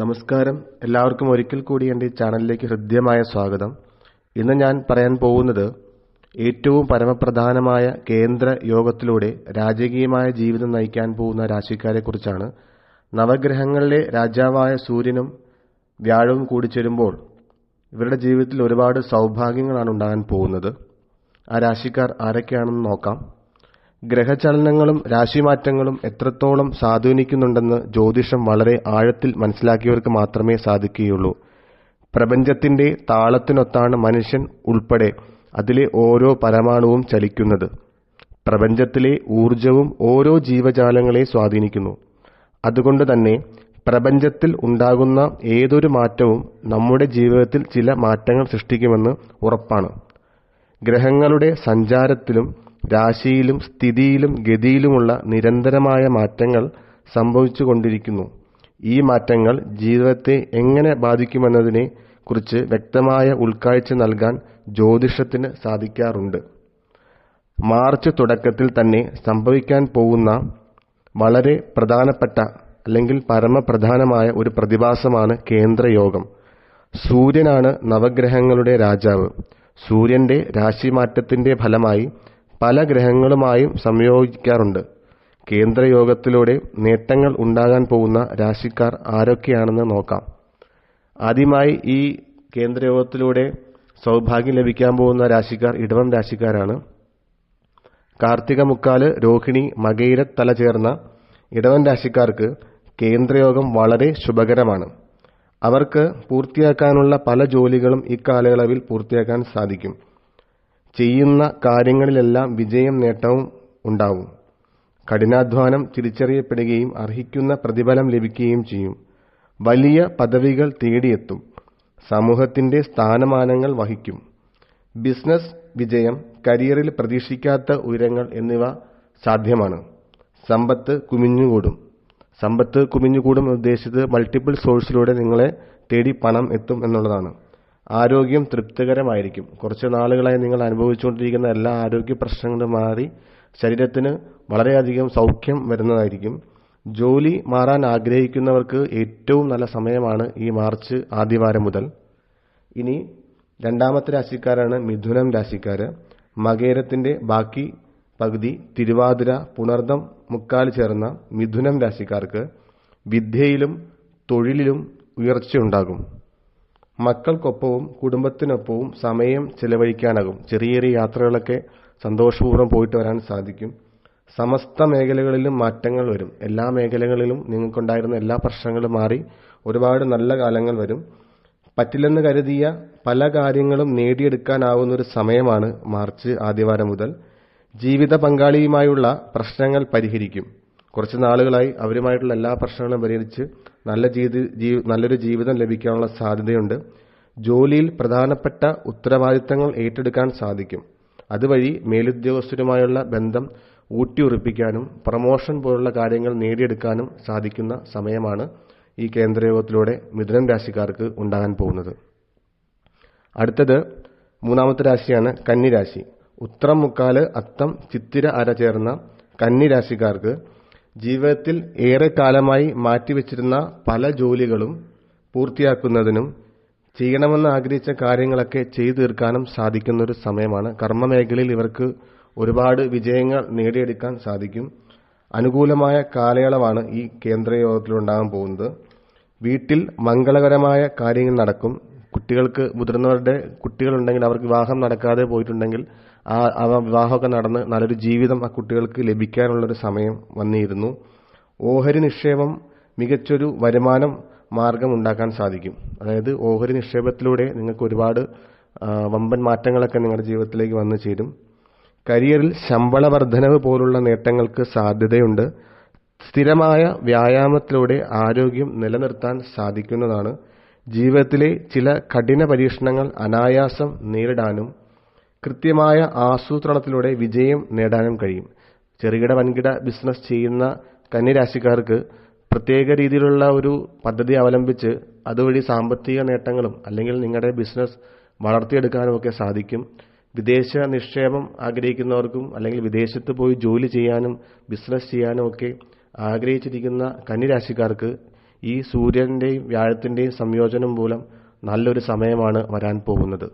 നമസ്കാരം. എല്ലാവർക്കും ഒരിക്കൽ കൂടി എന്റെ ഈ ചാനലിലേക്ക് ഹൃദ്യമായ സ്വാഗതം. ഇന്ന് ഞാൻ പറയാൻ പോകുന്നത് ഏറ്റവും പരമപ്രധാനമായ കേന്ദ്ര യോഗത്തിലൂടെ രാജകീയമായ ജീവിതം നയിക്കാൻ പോകുന്ന രാശിക്കാരെക്കുറിച്ചാണ്. നവഗ്രഹങ്ങളിലെ രാജാവായ സൂര്യനും വ്യാഴവും കൂടി ചേരുമ്പോൾ ഇവരുടെ ജീവിതത്തിൽ ഒരുപാട് സൗഭാഗ്യങ്ങളാണ് ഉണ്ടാകാൻ പോകുന്നത്. ആ രാശിക്കാർ ആരൊക്കെയാണെന്ന് നോക്കാം. ഗ്രഹചലനങ്ങളും രാശിമാറ്റങ്ങളും എത്രത്തോളം സ്വാധീനിക്കുന്നുണ്ടെന്ന് ജ്യോതിഷം വളരെ ആഴത്തിൽ മനസ്സിലാക്കിയവർക്ക് മാത്രമേ സാധിക്കുകയുള്ളൂ. പ്രപഞ്ചത്തിന്റെ താളത്തിനൊത്താണ് മനുഷ്യൻ ഉൾപ്പെടെ അതിലെ ഓരോ പരമാണുവും ചലിക്കുന്നത്. പ്രപഞ്ചത്തിലെ ഊർജവും ഓരോ ജീവജാലങ്ങളെ സ്വാധീനിക്കുന്നു. അതുകൊണ്ട് തന്നെ പ്രപഞ്ചത്തിൽ ഉണ്ടാകുന്ന ഏതൊരു മാറ്റവും നമ്മുടെ ജീവിതത്തിൽ ചില മാറ്റങ്ങൾ സൃഷ്ടിക്കുമെന്ന് ഉറപ്പാണ്. ഗ്രഹങ്ങളുടെ സഞ്ചാരത്തിലും രാശിയിലും സ്ഥിതിയിലും ഗതിയിലുമുള്ള നിരന്തരമായ മാറ്റങ്ങൾ സംഭവിച്ചുകൊണ്ടിരിക്കുന്നു. ഈ മാറ്റങ്ങൾ ജീവിതത്തെ എങ്ങനെ ബാധിക്കുമെന്നതിനെ കുറിച്ച് വ്യക്തമായ ഉൾക്കാഴ്ച നൽകാൻ ജ്യോതിഷത്തിന് സാധിക്കാറുണ്ട്. മാർച്ച് തുടക്കത്തിൽ തന്നെ സംഭവിക്കാൻ പോകുന്ന വളരെ പ്രധാനപ്പെട്ട അല്ലെങ്കിൽ പരമപ്രധാനമായ ഒരു പ്രതിഭാസമാണ് കേന്ദ്രയോഗം. സൂര്യനാണ് നവഗ്രഹങ്ങളുടെ രാജാവ്. സൂര്യന്റെ രാശിമാറ്റത്തിന്റെ ഫലമായി പല ഗ്രഹങ്ങളുമായും സംയോജിക്കാറുണ്ട്. കേന്ദ്രയോഗത്തിലൂടെ നേട്ടങ്ങൾ ഉണ്ടാകാൻ പോകുന്ന രാശിക്കാർ ആരൊക്കെയാണെന്ന് നോക്കാം. ആദ്യമായി ഈ കേന്ദ്രയോഗത്തിലൂടെ സൗഭാഗ്യം ലഭിക്കാൻ പോകുന്ന രാശിക്കാർ ഇടവം രാശിക്കാരാണ്. കാർത്തിക മുക്കാൽ രോഹിണി മകയിര തല ചേർന്ന ഇടവൻ രാശിക്കാർക്ക് കേന്ദ്രയോഗം വളരെ ശുഭകരമാണ്. അവർക്ക് പൂർത്തിയാക്കാനുള്ള പല ജോലികളും ഇക്കാലയളവിൽ പൂർത്തിയാക്കാൻ സാധിക്കും. ചെയ്യുന്ന കാര്യങ്ങളിലെല്ലാം വിജയം നേട്ടവും ഉണ്ടാവും. കഠിനാധ്വാനം തിരിച്ചറിയപ്പെടുകയും അർഹിക്കുന്ന പ്രതിഫലം ലഭിക്കുകയും ചെയ്യും. വലിയ പദവികൾ തേടിയെത്തും. സമൂഹത്തിന്റെ സ്ഥാനമാനങ്ങൾ വഹിക്കും. ബിസിനസ് വിജയം കരിയറിൽ പ്രതീക്ഷിക്കാത്ത ഉയരങ്ങൾ എന്നിവ സാധ്യമാണ്. സമ്പത്ത് കുമിഞ്ഞുകൂടും. സമ്പത്ത് കുമിഞ്ഞുകൂടും ഉദ്ദേശിച്ചത് മൾട്ടിപ്പിൾ സോഴ്സിലൂടെ നിങ്ങളെ തേടി പണം എത്തും എന്നുള്ളതാണ്. ആരോഗ്യം തൃപ്തികരമായിരിക്കും. കുറച്ച് നാളുകളായി നിങ്ങൾ അനുഭവിച്ചുകൊണ്ടിരിക്കുന്ന എല്ലാ ആരോഗ്യ പ്രശ്നങ്ങളും മാറി ശരീരത്തിന് വളരെയധികം സൗഖ്യം വരുന്നതായിരിക്കും. ജോലി മാറാൻ ആഗ്രഹിക്കുന്നവർക്ക് ഏറ്റവും നല്ല സമയമാണ് ഈ മാർച്ച് ആദ്യവാരം മുതൽ. ഇനി രണ്ടാമത്തെ രാശിക്കാരാണ് മിഥുനം രാശിക്കാർ മകേരത്തിന്റെ ബാക്കി പകുതി തിരുവാതിര പുണർദം മുക്കാൽ ചേർന്ന മിഥുനം രാശിക്കാർക്ക് വിദ്യയിലും തൊഴിലിലും ഉയർച്ചയുണ്ടാകും. മക്കൾക്കൊപ്പവും കുടുംബത്തിനൊപ്പവും സമയം ചിലവഴിക്കാനാകും. ചെറിയ ചെറിയ യാത്രകളൊക്കെ സന്തോഷപൂർവം പോയിട്ട് വരാൻ സാധിക്കും. സമസ്ത മേഖലകളിലും മാറ്റങ്ങൾ വരും. എല്ലാ മേഖലകളിലും നിങ്ങൾക്കുണ്ടായിരുന്ന എല്ലാ പ്രശ്നങ്ങളും മാറി ഒരുപാട് നല്ല കാലങ്ങൾ വരും. പറ്റില്ലെന്ന് കരുതിയ പല കാര്യങ്ങളും നേടിയെടുക്കാനാവുന്ന ഒരു സമയമാണ് മാർച്ച് ആദ്യവാരം മുതൽ. ജീവിത പങ്കാളിയുമായുള്ള പ്രശ്നങ്ങൾ പരിഹരിക്കും. കുറച്ച് നാളുകളായി അവരുമായിട്ടുള്ള എല്ലാ പ്രശ്നങ്ങളും പരിഹരിച്ച് നല്ല ജീവി നല്ലൊരു ജീവിതം ലഭിക്കാനുള്ള സാധ്യതയുണ്ട്. ജോലിയിൽ പ്രധാനപ്പെട്ട ഉത്തരവാദിത്തങ്ങൾ ഏറ്റെടുക്കാൻ സാധിക്കും. അതുവഴി മേലുദ്യോഗസ്ഥരുമായുള്ള ബന്ധം ഊട്ടിയുറപ്പിക്കാനും പ്രമോഷൻ പോലുള്ള കാര്യങ്ങൾ നേടിയെടുക്കാനും സാധിക്കുന്ന സമയമാണ് ഈ കേന്ദ്രയോഗത്തിലൂടെ മിഥുനം രാശിക്കാർക്ക് ഉണ്ടാകാൻ പോകുന്നത്. അടുത്തത് മൂന്നാമത്തെ രാശിയാണ് കന്നിരാശി. ഉത്രം മുക്കാൽ അത്തം ചിത്തിര അര ചേർന്ന കന്നിരാശിക്കാർക്ക് ജീവിതത്തിൽ ഏറെക്കാലമായി മാറ്റിവെച്ചിരുന്ന പല ജോലികളും പൂർത്തിയാക്കുന്നതിനും ചെയ്യണമെന്ന് ആഗ്രഹിച്ച കാര്യങ്ങളൊക്കെ ചെയ്തു തീർക്കാനും സാധിക്കുന്ന ഒരു സമയമാണ്. കർമ്മമേഖലയിൽ ഇവർക്ക് ഒരുപാട് വിജയങ്ങൾ നേടിയെടുക്കാൻ സാധിക്കും. അനുകൂലമായ കാലയളവാണ് ഈ കേന്ദ്രയോഗത്തിലുണ്ടാകാൻ പോകുന്നത്. വീട്ടിൽ മംഗളകരമായ കാര്യങ്ങൾ നടക്കും. കുട്ടികൾക്ക് മുതിർന്നവരുടെ കുട്ടികളുണ്ടെങ്കിൽ അവർക്ക് വിവാഹം നടക്കാതെ പോയിട്ടുണ്ടെങ്കിൽ ആ അവ വിവാഹമൊക്കെ നടന്ന് നല്ലൊരു ജീവിതം ആ കുട്ടികൾക്ക് ലഭിക്കാനുള്ളൊരു സമയം വന്നിരുന്നു. ഓഹരി നിക്ഷേപം മികച്ചൊരു വരുമാനം മാർഗം ഉണ്ടാക്കാൻ സാധിക്കും. അതായത് ഓഹരി നിക്ഷേപത്തിലൂടെ നിങ്ങൾക്ക് ഒരുപാട് വമ്പൻ മാറ്റങ്ങളൊക്കെ നിങ്ങളുടെ ജീവിതത്തിലേക്ക് വന്നു ചേരും. കരിയറിൽ ശമ്പള വർധനവ് പോലുള്ള നേട്ടങ്ങൾക്ക് സാധ്യതയുണ്ട്. സ്ഥിരമായ വ്യായാമത്തിലൂടെ ആരോഗ്യം നിലനിർത്താൻ സാധിക്കുന്നതാണ് ജീവിതത്തിലെ ചില കഠിന പരീക്ഷണങ്ങൾ അനായാസം നേരിടാനും കൃത്യമായ ആസൂത്രണത്തിലൂടെ വിജയം നേടാനും കഴിയും. ചെറുകിട വൻകിട ബിസിനസ് ചെയ്യുന്ന കന്യരാശിക്കാർക്ക് പ്രത്യേക രീതിയിലുള്ള ഒരു പദ്ധതി അവലംബിച്ച് അതുവഴി സാമ്പത്തിക നേട്ടങ്ങളും അല്ലെങ്കിൽ നിങ്ങളുടെ ബിസിനസ് വളർത്തിയെടുക്കാനും ഒക്കെ സാധിക്കും. വിദേശ നിക്ഷേപം ആഗ്രഹിക്കുന്നവർക്കും അല്ലെങ്കിൽ വിദേശത്ത് പോയി ജോലി ചെയ്യാനും ബിസിനസ് ചെയ്യാനും ഒക്കെ ആഗ്രഹിച്ചിരിക്കുന്ന കന്നിരാശിക്കാർക്ക് ഈ സൂര്യന്റെയും വ്യാഴത്തിന്റെയും സംയോജനം മൂലം നല്ലൊരു സമയമാണ് വരാൻ പോകുന്നത്.